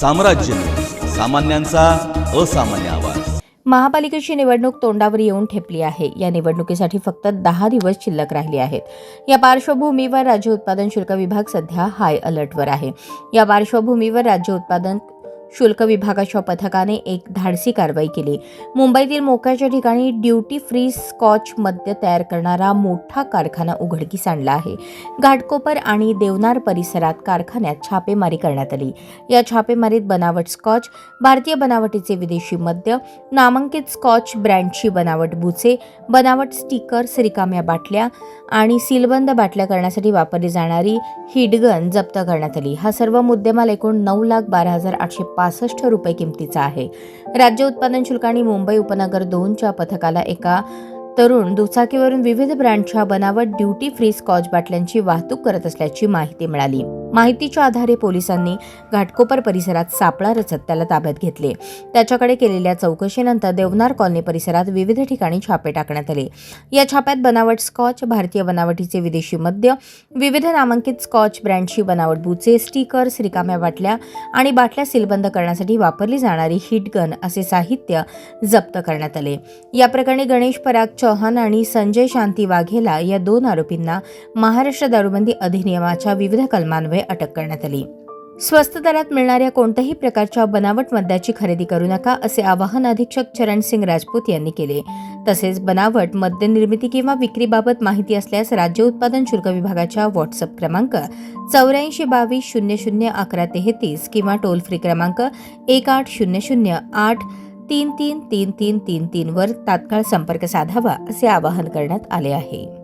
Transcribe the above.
साम्राज्य. सामान्यांचा असामान्य आवाज. महापालिकेची निवडणूक तोंडावर येऊन ठेपली आहे. या निवडणुकीसाठी फक्त दहा दिवस शिल्लक राहिले आहेत. या पार्श्वभूमीवर राज्य उत्पादन शुल्क विभाग सध्या हाय अलर्टवर आहे. या पार्श्वभूमीवर राज्य उत्पादन शुल्क विभागाच्या पथकाने एक धाडसी कारवाई केली. मुंबईतील मोक्याच्या ठिकाणी ड्युटी फ्री स्कॉच मद्य तयार करणारा मोठा कारखाना उघडकीस आणला आहे. घाटकोपर आणि देवनार परिसरात कारखान्यात छापेमारी करण्यात आली. या छापेमारीत बनावट स्कॉच भारतीय बनावटीचे विदेशी मद्य नामांकित स्कॉच ब्रँडची बनावट बुचे बनावट स्टिकर्स रिकाम्या बाटल्या आणि सीलबंद बाटल्या करण्यासाठी वापरली जाणारी हिडगन जप्त करण्यात आली. हा सर्व मुद्देमाल एकूण नऊ लाख बारा हजार आठशे पासष्ट रुपये किमतीचा आहे. राज्य उत्पादन शुल्क आणि मुंबई उपनगर दोनच्या पथकाला एका तरुण दुचाकीवरून विविध ब्रँडच्या बनावट ड्युटी फ्री स्कॉच बाटल्यांची वाहतूक करत असल्याची माहिती मिळाली. माहितीच्या आधारे पोलिसांनी घाटकोपर परिसरात सापळा रचत त्याला ताब्यात घेतले. त्याच्याकडे केलेल्या चौकशीनंतर देवनार कॉलनी परिसरात विविध ठिकाणी छापे टाकण्यात आले. या छाप्यात बनावट स्कॉच भारतीय बनावटीचे विदेशी मद्य विविध नामांकित स्कॉच ब्रँडची बनावट बुचे स्टिकर्स रिकाम्या बाटल्या आणि बाटल्या सीलबंद करण्यासाठी वापरली जाणारी हिटगन असे साहित्य जप्त करण्यात आले. या प्रकरणी गणेश पराग चौहान आणि संजय शांती वाघेला या दोन आरोपींना महाराष्ट्र दारूबंदी अधिनियमाच्या विविध कलमान्वये अटक करण्यात आली. स्वस्त दरात मिळणाऱ्या कोणत्याही प्रकारच्या बनावट मद्याची खरेदी करू नका असे आवाहन अधीक्षक चरण सिंग राजपूत यांनी केले. तसेच बनावट मद्य निर्मिती किंवा विक्रीबाबत माहिती असल्यास राज्य उत्पादन शुल्क विभागाच्या व्हॉट्सअप क्रमांक चौऱ्याऐंशी बावीस शून्य शून्य अकरा तेहतीस किंवा टोल फ्री क्रमांक एक आठ शून्य शून्य आठ तीन तीन तीन तीन तीन तीनवर तात्काळ संपर्क साधावा असे आवाहन करण्यात आले आहे.